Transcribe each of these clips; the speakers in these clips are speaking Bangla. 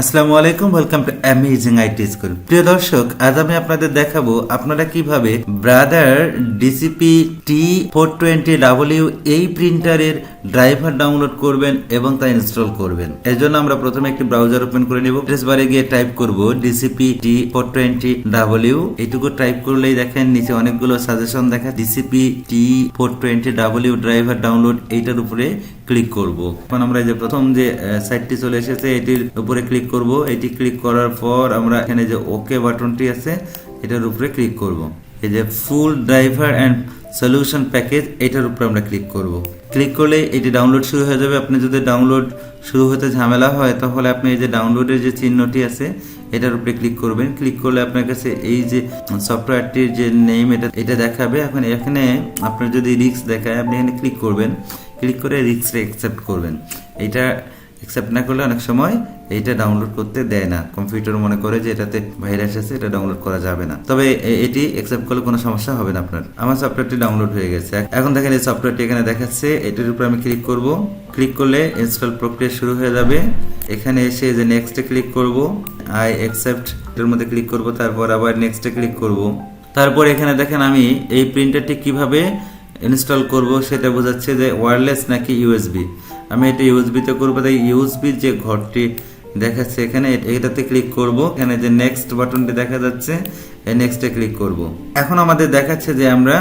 আসসালামু আলাইকুম welcome to amazing IT school প্রিয় দর্শক, আজ আমি আপনাদের দেখাবো আপনারা কীভাবে Brother DCP T four twenty W এই প্রিন্টারের ড্রাইভার ডাউনলোড করবেন এবং তা ইনস্টল করবেন। এর জন্য আমরা প্রথমে একটি ব্রাউজার ওপেন করে নিব। প্রেস বারে গিয়ে টাইপ করব DCP T four twenty W. এইটুকু টাইপ করলেই দেখেন, নিচে অনেকগুলো সাজেশন দেখা, DCP T four twenty W driver download, এইটার উপরে ক্লিক করব। এখন আমরা যে প্রথম যে সাইটটি চলে এসেছে, এটির উপরে ক্লিক করব। এটি ক্লিক করার পর আমরা এখানে যে ওকে বাটনটি আছে, এটার উপরে ক্লিক করব। এই যে full driver and solution package এটার উপরে আমরা ক্লিক করব। ক্লিক করলে এটি ডাউনলোড শুরু হয়ে যাবে। আপনি যদি ডাউনলোড শুরু হতে ঝামেলা হয়, তাহলে আপনি এই যে ডাউনলোডের যে চিহ্নটি আছে, এটার উপরে ক্লিক করবেন। ক্লিক করলে আপনার কাছে এই যে সফটওয়্যারটির যে নেম এটা এটা দেখাবে। এখন এখানে আপনার যদি রিক্স দেখায়, আপনি এখানে ক্লিক করবেন। ক্লিক করে রিক্সটা অ্যাকসেপ্ট করবেন। এটা অ্যাকসেপ্ট না করলে অনেক সময় এইটা ডাউনলোড করতে দেয় না। কম্পিউটার মনে করে যে এটাতে ভাইরাস আছে, এটা ডাউনলোড করা যাবে না। তবে এটি অ্যাকসেপ্ট করলে কোনো সমস্যা হবে না আপনার। আমার সফটওয়্যারটি ডাউনলোড হয়ে গেছে। এখন দেখেন এই সফটওয়্যারটি এখানে দেখাচ্ছে। এটির উপর আমি ক্লিক করব। ক্লিক করলে ইনস্টল প্রক্রিয়া শুরু হয়ে যাবে। এখানে এসে যে নেক্সটে ক্লিক করব আই অ্যাকসেপ্ট এর মধ্যে ক্লিক করব, তারপর আবার নেক্সটে ক্লিক করব। তারপর এখানে দেখেন আমি এই প্রিন্টারটি কীভাবে ইনস্টল করব, সেটা বোঝাচ্ছে যে ওয়্যারলেস নাকি ইউএসবি। আমি এটা ইউএসবিতে করব, তাই ইউএসবির যে ঘরটি দেখাচ্ছে এখানে এটাতে ক্লিক করব। এখানে যে নেক্সট বাটনটি দেখা যাচ্ছে, এই নেক্সটে ক্লিক করব। এখন আমাদের দেখাচ্ছে যে আমরা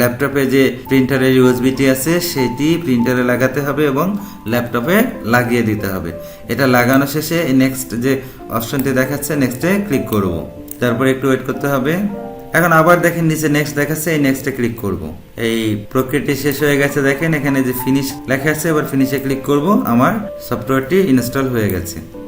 ল্যাপটপে যে প্রিন্টারের ইউএসবিটি আছে, সেটি প্রিন্টারে লাগাতে হবে এবং ল্যাপটপে লাগিয়ে দিতে হবে। এটা লাগানো শেষে নেক্সট যে অপশনটি দেখাচ্ছে নেক্সটে ক্লিক করব। তারপর একটু ওয়েট করতে হবে। এখন আবার দেখেন নিচে নেক্সট দেখাচ্ছে, এই নেক্সটে ক্লিক করব। এই প্রক্রিয়াটি শেষ হয়ে গেছে, দেখেন এখানে যে ফিনিশ লেখা আছে, এবার ফিনিশে ক্লিক করব, আমার সফটওয়্যারটি ইনস্টল হয়ে গেছে।